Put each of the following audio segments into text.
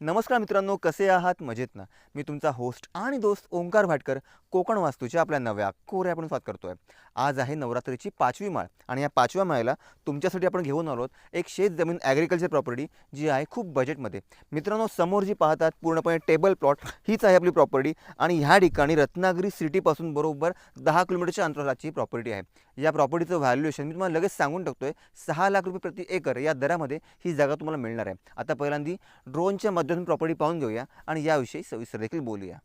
नमस्कार मित्रांनो कसे आहात? मजेत ना? मी तुमचा होस्ट आणि दोस्त ओंकार भाटकर कोकण वास्तूच्या आपल्या नव्या कोऱ्या आपण स्वागत करतोय. आज आहे नवरात्रीची पाचवी माळ आणि या पाचव्या माळेला तुमच्यासाठी आपण घेऊन आलो आहोत एक शेत जमीन ॲग्रिकल्चर प्रॉपर्टी जी आहे खूप बजेटमध्ये मित्रांनो समोर जी पाहतात पूर्णपणे टेबल प्लॉट हीच आहे आपली प्रॉपर्टी आणि ह्या ठिकाणी रत्नागिरी सिटीपासून बरोबर दहा किलोमीटरच्या अंतराची प्रॉपर्टी आहे. या प्रॉपर्टीचं व्हॅल्युएशन मी तुम्हाला लगेच सांगून टाकतोय सहा लाख रुपये प्रति एकर या दरामध्ये ही जागा तुम्हाला मिळणार आहे. आता पहिल्यांदी ड्रोनच्या माध्यमातून प्रॉपर्टी पाहून घेऊया आणि याविषयी सविस्तर देखील बोलूया.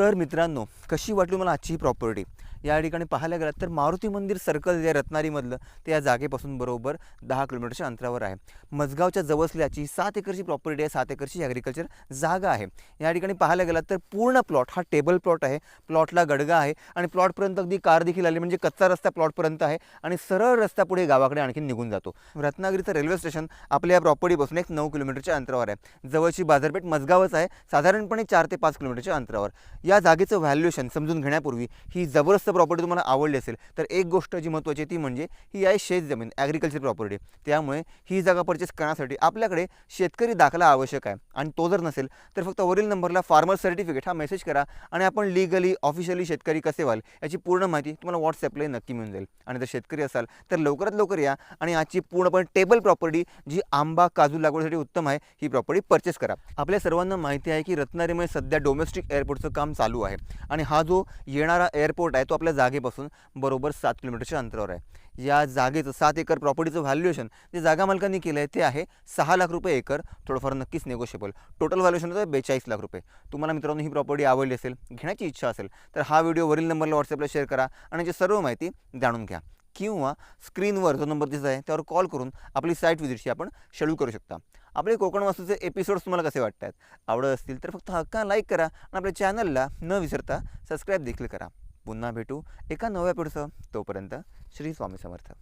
तर मित्रांनो कशी वाटली मला आजची ही प्रॉपर्टी या ठिकाणी पाहायला गेलात तर मारुती मंदिर सर्कल जे आहे रत्नागिरीमधलं ते या जागेपासून बरोबर दहा किलोमीटरच्या अंतरावर आहे. मजगावच्या जवळल्याची सात एकरची प्रॉपर्टी आहे सात एकरची ॲग्रिकल्चर जागा आहे. या ठिकाणी पाहायला गेलात तर पूर्ण प्लॉट हा टेबल प्लॉट आहे. प्लॉटला गडगा आहे आणि प्लॉटपर्यंत अगदी कार देखील आली म्हणजे कच्चा रस्ता प्लॉटपर्यंत आहे आणि सरळ रस्ता पुढे गावाकडे आणखी निघून जातो. रत्नागिरीचं रेल्वे स्टेशन आपल्या या प्रॉपर्टीपासून एक नऊ किलोमीटरच्या अंतरावर आहे. जवळची बाजारपेठ मजगावच आहे साधारणपणे चार ते पाच किलोमीटरच्या अंतरावर. या जागेचं व्हॅल्युएशन समजून घेण्यापूर्वी ही जबरदस्त प्रॉपर्टी तुम्हाला आवडली असेल तर एक गोष्ट जी महत्त्वाची ती म्हणजे ही आहे शेत जमीन ॲग्रिकल्चर प्रॉपर्टी त्यामुळे ही जागा परचेस करण्यासाठी आपल्याकडे शेतकरी दाखला आवश्यक आहे. आणि तो जर नसेल तर फक्त वरील नंबरला फार्मर सर्टिफिकेट हा मेसेज करा आणि आपण लिगली ऑफिशियली शेतकरी कसे व्हाल याची पूर्ण माहिती तुम्हाला व्हॉट्सॲपला नक्की मिळून जाईल. आणि जर शेतकरी असाल तर लवकरात लवकर या आणि आजची पूर्णपणे टेबल प्रॉपर्टी जी आंबा काजू लागवडीसाठी उत्तम आहे ही प्रॉपर्टी परचेस करा. आपल्या सर्वांना माहिती आहे की रत्नागिरीमध्ये सध्या डोमेस्टिक एअरपोर्टचं काम चालू आहे. आणि हा जो येणारा एअरपोर्ट आहे तो आपल्या जागेपासून बरोबर सात किलोमीटरच्या अंतरावर आहे. या जागेचं सात एकर प्रॉपर्टीचं व्हॅल्युएशन जे जागा मालकांनी केलं आहे ते आहे सहा लाख रुपये एकर थोडंफार नक्कीच निगोशिएबल टोटल व्हॅल्युएशन होतं बेचाळीस लाख रुपये. तुम्हाला मित्रांनो ही प्रॉपर्टी आवडली असेल घेण्याची इच्छा असेल तर हा व्हिडिओ वरील नंबरला व्हॉट्सअपला शेअर करा आणि जी सर्व माहिती जाणून घ्या. किंवा स्क्रीनवर जो नंबर दिसत आहे त्यावर कॉल करून आपली साईट विजिटशी आपण शेड्यूल करू शकता. आपले कोकण वास्तूचे एपिसोड्स तुम्हाला कसे वाटत आहेत आवडत असतील तर फक्त हक्का लाईक करा आणि आपल्या चॅनलला न विसरता सबस्क्राईब देखील करा. पुन्हा भेटू एका नव्या पिढीसह तोपर्यंत श्री स्वामी समर्थ.